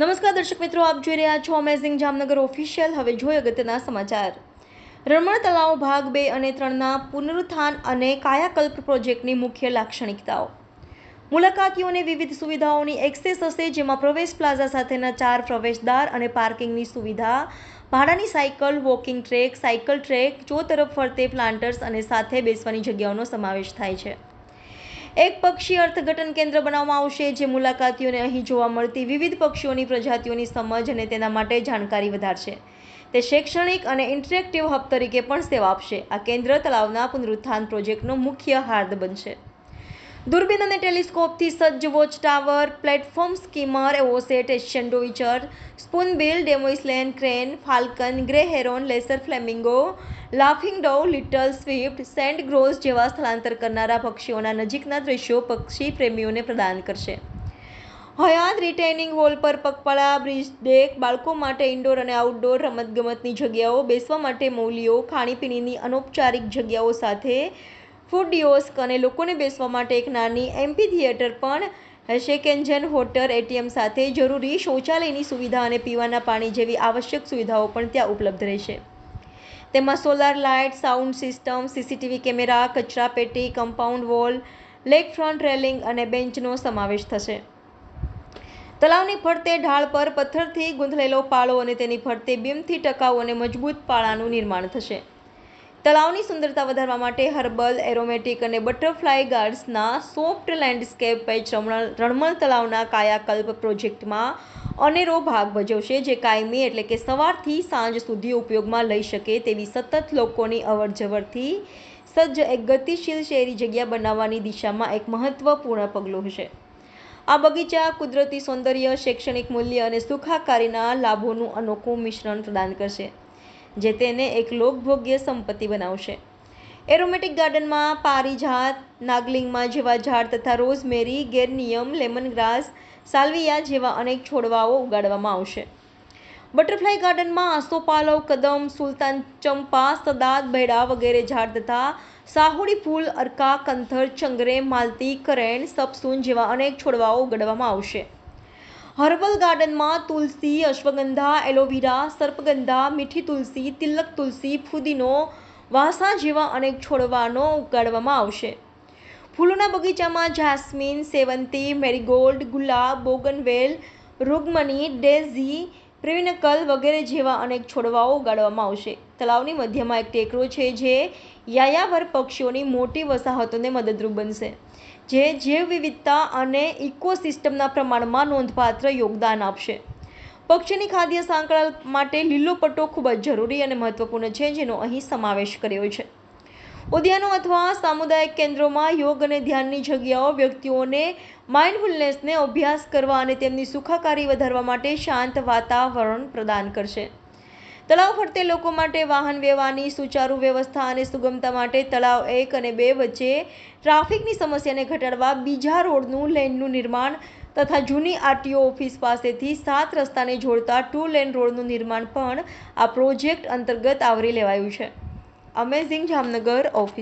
નમસ્કાર દર્શક મિત્રો, આપ જોઈ રહ્યા છો અમેઝિંગ જામનગર ઓફિશિયલ હવે જોઈએ અગત્યના સમાચાર. રમણ તળાવ ભાગ બે અને ત્રણના પુનરુત્થાન અને કાયાકલ્પ પ્રોજેક્ટની મુખ્ય લાક્ષણિકતાઓ. મુલાકાતીઓને વિવિધ સુવિધાઓની એક્સેસ હશે, જેમાં પ્રવેશ પ્લાઝા સાથેના ચાર પ્રવેશદ્વાર અને પાર્કિંગની સુવિધા, ભાડાની cycle walking track cycle track ચો તરફ ફરતે પ્લાન્ટર્સ અને સાથે બેસવાની જગ્યાઓનો સમાવેશ થાય છે. એક પક્ષી અર્થઘટન કેન્દ્ર બનાવવામાં આવશે જે મુલાકાતીઓને અહીં જોવા મળતી વિવિધ પક્ષીઓની પ્રજાતિઓની સમજ અને તેના માટે જાણકારી વધારશે. તે શૈક્ષણિક અને ઇન્ટરેક્ટિવ હબ તરીકે પણ સેવા આપશે. આ કેન્દ્ર તળાવના પુનરુત્થાન પ્રોજેક્ટનો મુખ્ય હાર્દ બનશે. દૂરબીન અને ટેલિસ્કોપથી સજ્જ watch tower, platform skimmer, avocet, Asian dowitcher spoonbill demoiselle crane, falcon, grey heron, lesser flamingo, laughing dove little swift, sandgrouse જેવા સ્થળાંતર કરનારા પક્ષીઓના નજીકના દ્રશ્યો પક્ષી પ્રેમીઓને પ્રદાન કરશે. હયાત રિટેનિંગ વોલ પર પગપાળા, બ્રિજ ડેક, બાળકો માટે ઇન્ડોર અને આઉટડોર રમતગમતની જગ્યાઓ, બેસવા માટે મૌલીઓ, ખાણીપીણીની અનૌપચારિક જગ્યાઓ સાથે ફૂડ ડિયોસ્ક અને લોકોને બેસવા માટે એક નાની એમ્પી થિયેટર પણ હશે હોટર એટીએમ સાથે. જરૂરી શૌચાલયની સુવિધા અને પીવાના પાણી જેવી આવશ્યક સુવિધાઓ પણ ત્યાં ઉપલબ્ધ રહેશે. તેમાં solar light, sound system, CCTV camera, કચરા પેટી, compound wall lake front railing અને બેન્ચનો સમાવેશ થશે. તળાવની ફરતે ઢાળ પર પથ્થરથી ગૂંથલેલો પાળો અને તેની ફરતે બીમથી ટકાઉ અને મજબૂત પાળાનું નિર્માણ થશે. તળાવની સુંદરતા વધારવા માટે હર્બલ, એરોમેટિક અને બટરફ્લાય ગાર્ડ્સના સોફ્ટ લેન્ડસ્કેપ પેચ રણમલ તળાવના કાયાકલ્પ પ્રોજેક્ટમાં અનેરો ભાગ ભજવશે, જે કાયમી એટલે કે સવારથી સાંજ સુધી ઉપયોગમાં લઈ શકે તેવી સતત લોકોની અવરજવરથી સજ્જ એક ગતિશીલ શહેરી જગ્યા બનાવવાની દિશામાં એક મહત્વપૂર્ણ પગલું હશે. આ બગીચા કુદરતી સૌંદર્ય, શૈક્ષણિક મૂલ્ય અને સુખાકારીના લાભોનું અનોખું મિશ્રણ પ્રદાન કરશે. જે તેને એક લોકભોગ્ય સંપત્તિ બનાવશે. એરોમેટિક ગાર્ડનમાં પારિજાત, નાગલિંગમાં જેવા ઝાડ તથા રોઝમેરી ગેરનિયમ લેમનગ્રાસ સાલ્વિયા જેવા અનેક છોડવાઓ ઉગાડવામાં આવશે. બટરફ્લાય ગાર્ડનમાં આસોપાલવ, કદમ, સુલતાન, ચંપા સદાત બૈડા વગેરે ઝાડ તથા સાહુડી ફૂલ, અરકા, કંથર, ચંગરે, માલતી, કરેણ, સપસૂન જેવા અનેક છોડવાઓ ઉગાડવામાં આવશે. હર્બલ ગાર્ડનમાં તુલસી, અશ્વગંધા, એલોવેરા, સર્પગંધા, મીઠી તુલસી, તિલક તુલસી, ફુદીનો વાસા જેવા અનેક છોડવાનો ઉગાડવામાં આવશે. ફૂલોના બગીચામાં જાસ્મીન, સેવંતી, મેરીગોલ્ડ, ગુલાબ, બોગનવેલ, રૂગમની, ડેઝી પ્રિવિનકલ વગેરે જેવા અનેક છોડવાઓ ઉગાડવામાં આવશે. તળાવની મધ્યમાં એક ટેકરો છે જે યાયાવર પક્ષીઓની મોટી વસાહતોને મદદરૂપ બનશે. જે જૈવ વિવિધતા અને ઇકોસિસ્ટમના પ્રમાણમાં નોંધપાત્ર યોગદાન આપશે. પક્ષીની ખાદ્ય સાંકળ માટે લીલો પટ્ટો ખૂબ જ જરૂરી અને મહત્વપૂર્ણ છે, જેનો અહીં સમાવેશ કર્યો છે. ઉદ્યાનો અથવા સામુદાયિક કેન્દ્રોમાં યોગ અને ધ્યાનની જગ્યાઓ વ્યક્તિઓને માઇન્ડફુલનેસને અભ્યાસ કરવા અને તેમની સુખાકારી વધારવા માટે શાંત વાતાવરણ પ્રદાન કરશે. તળાવ ફરતે લોકો માટે વાહન વ્યવહારની સુચારુ વ્યવસ્થા અને સુગમતા માટે તળાવ એક અને બે વચ્ચે ટ્રાફિકની સમસ્યાને ઘટાડવા બીજા રોડનું લેનનું નિર્માણ તથા જૂની આરટીઓ ઓફિસ પાસેથી સાત રસ્તાને જોડતા ટુ લેન રોડનું નિર્માણ પણ આ પ્રોજેક્ટ અંતર્ગત આવરી લેવાયું છે. Amazing Jamnagar office